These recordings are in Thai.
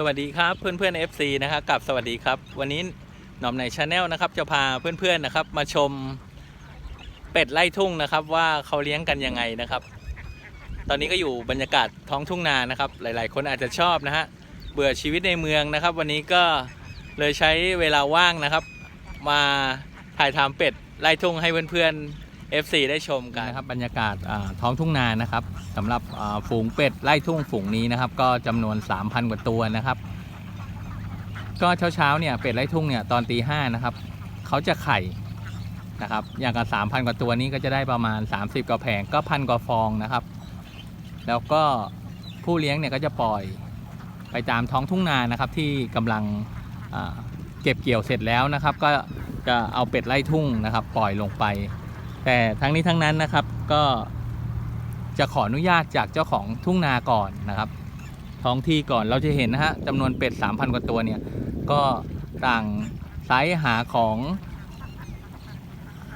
สวัสดีครับเพื่อนเพื่อนๆ FC นะครับกับสวัสดีครับ วันนี้หนอมในชาแนลนะครับ จะพาเพื่อนๆนะครับ มาชมเป็ดไล่ทุ่งนะครับ ว่าเขาเลี้ยงกันยังไงนะครับ ตอนนี้ก็อยู่บรรยากาศท้องทุ่งนานะครับ หลาย ๆ คนอาจจะชอบนะฮะเบื่อชีวิตในเมืองนะครับ วันนี้ก็เลยใช้เวลาว่างนะครับ มาถ่ายทำเป็ดไล่ทุ่งให้เพื่อนๆ FC ได้ชมกันนะครับบรรยากาศอ่าท้องทุ่งนานะครับสำหรับอ่าฝูงเป็ดไล่ทุ่งฝูงนี้นะครับ ก็จำนวน 3,000 กว่าตัวนะครับ ก็เช้าๆเนี่ยเป็ดไล่ทุ่งเนี่ยตอนตีห้านะครับเขาจะไข่นะครับ อย่างกับ3,000 กว่าตัวนี้ก็จะได้ประมาณ 30กว่าแผงก็พันกว่าฟองนะครับ แล้วก็ผู้เลี้ยงเนี่ยก็จะปล่อยไปตามท้องทุ่งนานะครับ ที่กำลังอ่าเก็บเกี่ยวเสร็จแล้วนะครับ ก็จะเอาเป็ดไล่ทุ่งนะครับ ปล่อยลงไป แต่ทั้งนี้ทั้งนั้นนะครับก็จะขออนุญาตจากเจ้าของทุ่งนาก่อนนะครับ ท้องที่ก่อนเราจะเห็นนะฮะจำนวนเป็ด 3,000 กว่าตัวเนี่ย ก็ต่างไซส์หาของ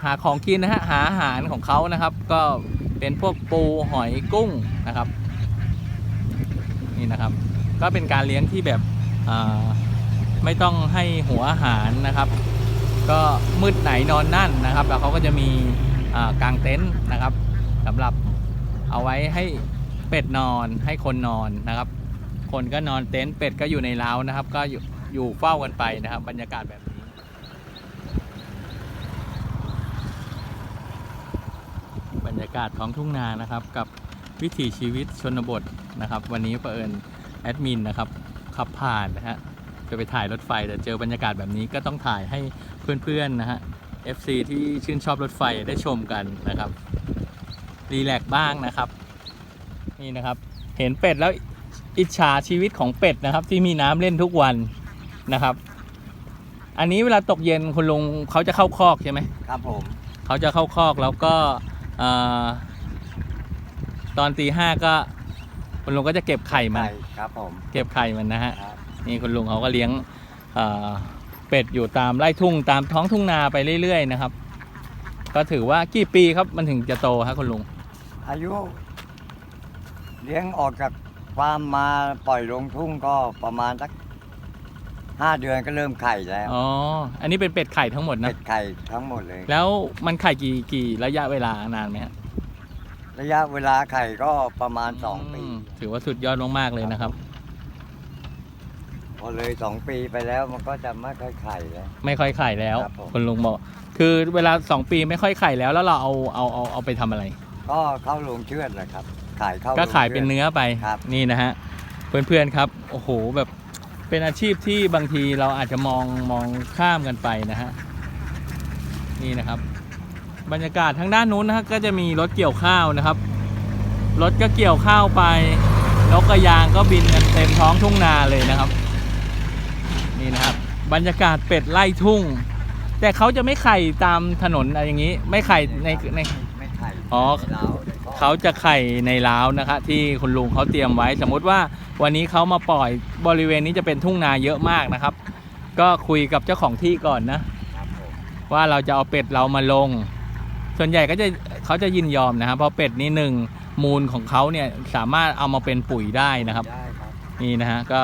หาของกินนะฮะหาอาหารของเขานะครับ ก็เป็นพวกปูหอยกุ้งนะครับ นี่นะครับ ก็เป็นการเลี้ยงที่แบบไม่ต้องให้หัวอาหารนะครับ ก็มืดไหนนอนนั่นนะครับ แล้วเขาก็จะมี กางเต็นท์นะครับสำหรับเอาไว้ให้เป็ดนอนให้คนนอนนะครับ คนก็นอนเต็นท์เป็ดก็อยู่ในเล้านะครับ ก็อยู่อยู่เฝ้ากันไปนะครับ บรรยากาศแบบนี้บรรยากาศท้องทุ่งนานะครับ กับวิถีชีวิตชนบทนะครับ วันนี้เผอิญแอดมินนะครับขับผ่านนะฮะจะไปถ่ายรถไฟแต่เจอบรรยากาศแบบนี้ก็ต้องถ่ายให้เพื่อนๆนะฮะ FC ที่ชื่นชอบรถไฟได้ชมกันนะครับรีแลกซ์บ้างนะครับ นี่นะครับ เห็นเป็ดแล้วอิจฉาชีวิตของเป็ดนะครับ ที่มีน้ำเล่นทุกวันนะครับ อันนี้เวลาตกเย็นคุณลุงเขาจะเข้าคอกใช่ไหมครับผมเขาจะเข้าคอกแล้วก็เอ่อตอนตีห้าก็คุณลุงก็จะเก็บไข่มาไก่ครับผมเก็บไข่มันนะฮะครับนี่คุณลุงเขาก็เลี้ยงเอ่อ เป็ดอยู่ตามไร่ทุ่งตามท้องทุ่งนาไปเรื่อยๆนะครับ ก็ถือว่ากี่ปีครับมันถึงจะโตครับคุณลุง อายุ เลี้ยงออกจากฟาร์มมาปล่อยลงทุ่งก็ประมาณสักห้าเดือนก็เริ่มไข่แล้วอ๋อ อันนี้เป็นเป็ดไข่ทั้งหมดนะเป็ดไข่ทั้งหมดเลย แล้วมันไข่กี่กี่ระยะเวลานานไหมฮะระยะเวลาไข่ก็ประมาณสองปีมถือว่าสุดยอดมากๆเลยนะครับ พอเลยสองปีไปแล้วมันก็จะไม่ค่อยไข่แล้ว ไม่ค่อยไข่แล้วครับผม คุณลุงบอก คือเวลาสองปีไม่ค่อยไข่แล้วแล้วเราเอาเอาเอาเอาไปทำอะไร ก็เข้าลงเชือดแหละครับ ขายเข้าก็ขายโรงชือดเป็นเนื้อไปครับ นี่นะฮะเพื่อนๆครับโอ้โหแบบเป็นอาชีพที่บางทีเราอาจจะมองมองข้ามกันไปนะฮะนี่นะครับ บรรยากาศทางด้านนู้นนะฮะก็จะมีรถเกี่ยวข้าวนะครับรถก็เกี่ยวข้าวไปนกกระยางก็บินกันเต็มท้องทุ่งนาเลยนะครับ นี่นะครับ บรรยากาศเป็ดไล่ทุ่ง แต่เขาจะไม่ไข่ตามถนนอะไรอย่างนี้ ไม่ไข่ในใน ไม่ไข่อ๋อ ในล้ในคอกเขาจะไข่ในล้าวนะคะ ที่คุณลุงเขาเตรียมไว้ สมมุติว่าวันนี้เขามาปล่อยบริเวณนี้จะเป็นทุ่งนาเยอะมากนะครับ ก็คุยกับเจ้าของที่ก่อนนะ ครับผมว่าเราจะเอาเป็ดเรามาลง ส่วนใหญ่ก็จะเขาจะยินยอมนะครับ เพราะเป็ดนี่หนึ่งมูลของเขาเนี่ยสามารถเอามาเป็นปุ๋ยได้นะครับ ได้ครับ นี่นะฮะก็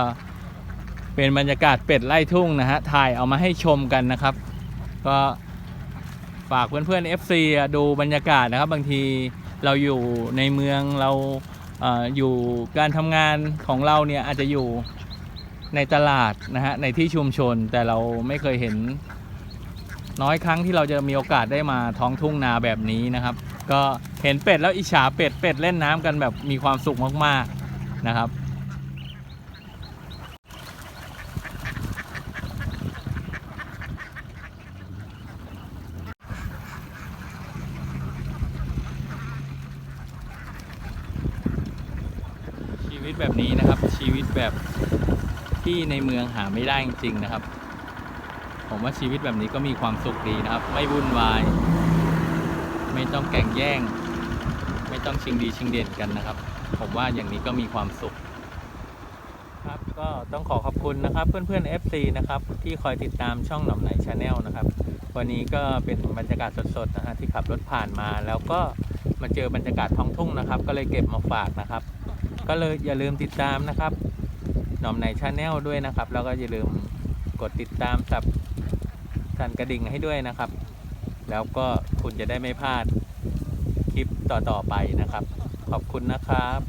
เป็นบรรยากาศเป็ดไล่ทุ่งนะฮะ ถ่ายเอามาให้ชมกันนะครับ ก็ฝากเพื่อนๆ FC ดูบรรยากาศนะครับ บางทีเราอยู่ในเมืองเราอยู่การทำงานของเราเนี่ยอาจจะอยู่ในตลาดนะฮะในที่ชุมชนแต่เราไม่เคยเห็น น้อยครั้งที่เราจะมีโอกาสได้มาท้องทุ่งนาแบบนี้นะครับ ก็เห็นเป็ดแล้วอิจฉาเป็ดเป็ดเล่นน้ำกันแบบมีความสุขมากๆนะครับ วิตแบบนี้นะครับ ชีวิตแบบที่ในเมืองหาไม่ได้จริงๆนะครับ ผมว่าชีวิตแบบนี้ก็มีความสุขดีนะครับ ไม่วุ่นวาย ไม่ต้องแก่งแย่ง ไม่ต้องชิงดีชิงเด่นกันนะครับ ผมว่าอย่างนี้ก็มีความสุข ครับก็ต้องขอขอบคุณนะครับเพื่อนๆ FC นะครับที่คอยติดตามช่องหน่อมไหนชาแนลนะครับ วันนี้ก็เป็นบรรยากาศสดๆนะฮะที่ขับรถผ่านมาแล้วก็มาเจอบรรยากาศท้องทุ่งนะครับ ก็เลยเก็บมาฝากนะครับ ก็เลยอย่าลืมติดตามนะครับ หนอมในชาแนลด้วยนะครับ แล้วก็อย่าลืมกดติดตามสับสั่นกระดิ่งให้ด้วยนะครับ แล้วก็คุณจะได้ไม่พลาดคลิปต่อๆไปนะครับ ขอบคุณนะครับ